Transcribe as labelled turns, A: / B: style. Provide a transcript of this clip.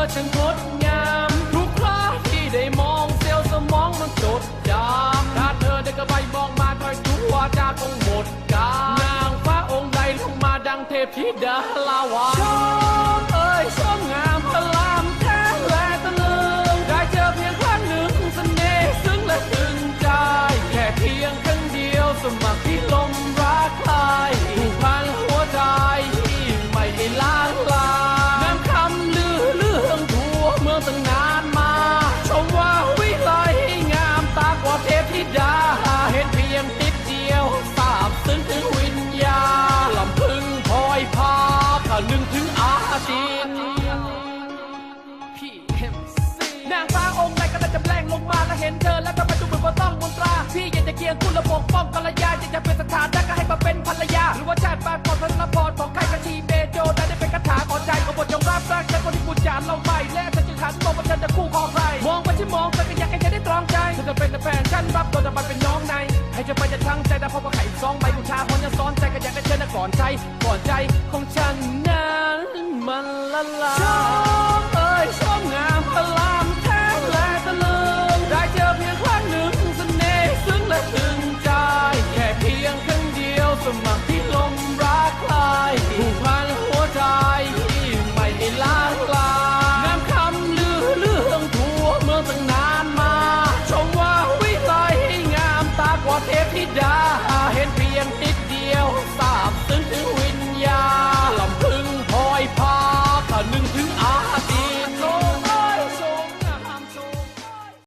A: ธอช่างงดงาม ทุกคราที่ได้มองเซลสมองมันจดจำถ้าเธอได้กระใบมองมาคอยดูว่าจาคงหมดกานางฟ้าองค์ใดลงมาดังเทพธิดาลาวา กป้องกัลยาอยากจะเป็นสถานะก็ให้มาเป็นภรรยา หรือว่าชาติปากก่อนพันละพรของใครกระชีเบโจได้ได้เป็นคาถาขอใจของบทยงรับรักและคนที่พูดจานเราไม่และฉันจึงหันมองว่าฉันจะคู่ครองใครมองไปที่มองแต่ก็อยากให้เธอได้ตรองใจเธอจะเป็นแฟนฉันรับตัวจะไปเป็นน้องในให้เธอไปจะทั้งใจแต่พอว่าไข่สองใบกุชาพรจะซ้อนใจก็อยากให้เธอน่ะก่อนใจก่อนใจของฉันนั้นมันละลาย